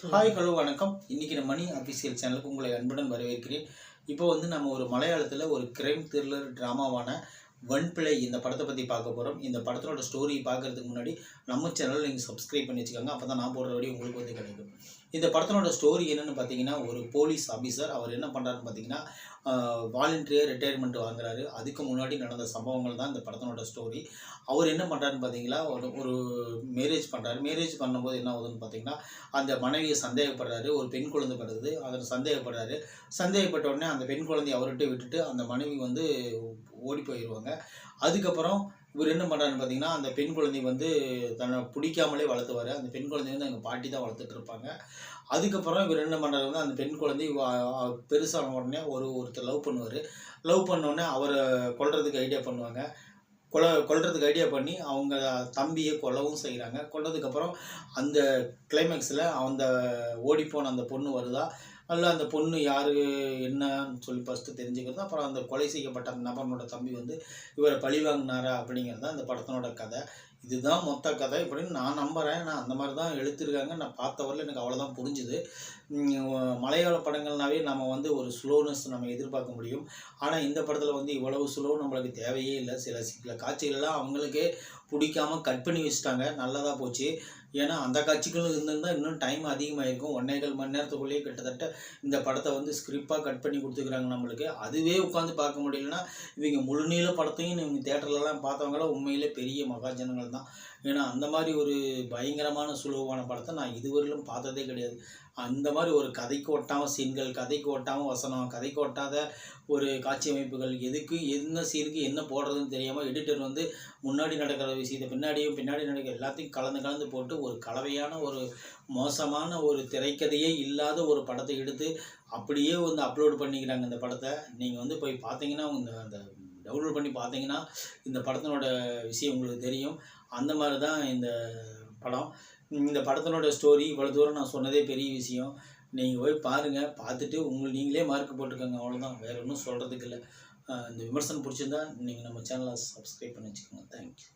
Hi hello வணக்கம். இன்னைக்கு நம்ம மணி அஃபிஷியல் சேனலுக்கு உங்களை அன்புடன் வரவேற்கிறேன். இப்போ வந்து நம்ம ஒரு மலையாளத்தில் ஒரு கிரைம் த்ரில்லர் ட்ராமாவான வன்பிழை இந்த படத்தை பற்றி பார்க்க போகிறோம் இந்த படத்தோட ஸ்டோரி பார்க்கறதுக்கு முன்னாடி நம்ம சேனலில் நீங்கள் சப்ஸ்கிரைப் பண்ணி வச்சுக்கோங்க. அப்போ தான் நான் போடுற வழி உங்களுக்கு வந்து கிடைக்கும். இந்த படத்தினோட ஸ்டோரி என்னன்னு பார்த்தீங்கன்னா ஒரு போலீஸ் ஆஃபீஸர் அவர் என்ன பண்ணுறாருன்னு பார்த்தீங்கன்னா வாலண்டியர் ரிட்டையர்மெண்ட் வாங்குறாரு. அதுக்கு முன்னாடி நடந்த சம்பவங்கள் தான் இந்த படத்தினோட ஸ்டோரி அவர் என்ன பண்ணுறாருன்னு பார்த்தீங்களா ஒரு ஒரு மேரேஜ் பண்ணுறாரு மேரேஜ் பண்ணும்போது என்ன ஆகுதுன்னு பார்த்தீங்கன்னா அந்த மனைவியை சந்தேகப்படுறாரு. ஒரு பெண் குழந்தை பிறகுது அதில் சந்தேகப்படுறாரு. சந்தேகப்பட்ட உடனே அந்த பெண் குழந்தைய அவர்கிட்ட விட்டுட்டு அந்த மனைவி வந்து ஓடி போயிடுவாங்க அதுக்கப்புறம் இவர் என்ன பண்ணுறாருன்னு பார்த்தீங்கன்னா அந்த பெண் குழந்தை வந்து தன்னை பிடிக்காமலே வளர்த்துவார். அந்த பெண் குழந்தை வந்து எங்கள் பாட்டி தான் வளர்த்துட்டு இருப்பாங்க. அதுக்கப்புறம் இவர் என்ன பண்ணுறாரு வந்து அந்த பெண் குழந்தை பெருசான உடனே ஒரு ஒருத்தர் லவ் பண்ணுவார். லவ் உடனே அவரை கொல்றதுக்கு ஐடியா பண்ணுவாங்க. கொல கொல்றதுக்கு ஐடியா பண்ணி அவங்க தம்பியை கொல்லவும் செய்கிறாங்க கொல்லதுக்கப்புறம் அந்த கிளைமேக்ஸில் அந்த ஓடிப்போன அந்த பொண்ணு வருதா? அதில் அந்த பொண்ணு யார் என்னன்னு சொல்லி ஃபஸ்ட்டு தெரிஞ்சுக்கிறது அப்புறம் அந்த கொலை செய்யப்பட்ட அந்த நபரனோட தம்பி வந்து இவரை பழி வாங்கினாரா அப்படிங்கிறது தான் அந்த படத்தினோட கதை. இதுதான் மொத்த கதை. இப்படின்னு நான் நம்புகிறேன் நான் அந்த மாதிரி தான் எழுத்திருக்காங்க நான் பார்த்த வரல எனக்கு அவ்வளோதான் புரிஞ்சுது. மலையாள படங்கள்னாவே நம்ம வந்து ஒரு ஸ்லோனஸ் நம்ம எதிர்பார்க்க முடியும். ஆனால் இந்த படத்தில் வந்து இவ்வளவு ஸ்லோ நம்மளுக்கு தேவையே இல்லை. சில சில காட்சிகள்லாம் அவங்களுக்கே பிடிக்காம கட் பண்ணி வச்சுட்டாங்க. நல்லதாக போச்சு. ஏன்னா அந்த காட்சிகளும் இருந்திருந்தால் இன்னும் டைம் அதிகமாகிருக்கும் ஒன்னேகால் மணி நேரத்துக்குள்ளேயே கிட்டத்தட்ட இந்த படத்தை வந்து ஸ்கிரிப்பாக கட் பண்ணி கொடுத்துக்கிறாங்க நம்மளுக்கு. அதுவே உட்காந்து பார்க்க முடியலன்னா இவங்க முழுநீள படத்தையும் இவங்க தேட்டர்லலாம் பார்த்தவங்களாம் உண்மையிலே பெரிய மகாஜனங்கள் தான். ஏன்னா அந்த மாதிரி ஒரு பயங்கரமான சுலபமான படத்தை நான் இதுவரையிலும் பார்த்ததே கிடையாது. அந்த மாதிரி ஒரு கதைக்கு ஒட்டாமல் சீன்கள் கதைக்கு ஒட்டாமல் வசனம் கதைக்கு ஒட்டாத ஒரு காட்சி அமைப்புகள் எதுக்கு என்ன சீனுக்கு என்ன போடுறதுன்னு தெரியாமல் எடிட்டர் வந்து முன்னாடி நடக்கிற விஷயத்தை பின்னாடியும் பின்னாடி நடக்கிற எல்லாத்தையும் கலந்து கலந்து போட்டு ஒரு கலவையான ஒரு மோசமான ஒரு திரைக்கதையே இல்லாத ஒரு படத்தை எடுத்து அப்படியே வந்து அப்லோட் பண்ணிக்கிறாங்க இந்த படத்தை. நீங்கள் வந்து போய் பார்த்தீங்கன்னா அந்த அந்த டவுன்லோட் பண்ணி பார்த்தீங்கன்னா இந்த படத்தினோட விஷயம் உங்களுக்கு தெரியும். அந்த மாதிரி தான் இந்த படம். இந்த படத்தினோட ஸ்டோரி இவ்வளோ தூரம் நான் சொன்னதே பெரிய விஷயம். நீங்கள் போய் பாருங்கள் பார்த்துட்டு உங்கள் நீங்களே மார்க் போட்டுக்கோங்க அவ்வளோதான் வேறு ஒன்றும் சொல்கிறதுக்கு இல்லை. இந்த விமர்சனம் பிடிச்சிருந்தா நீங்கள் நம்ம சேனலை சப்ஸ்கிரைப் பண்ணி வச்சுக்கோங்க. தேங்க்யூ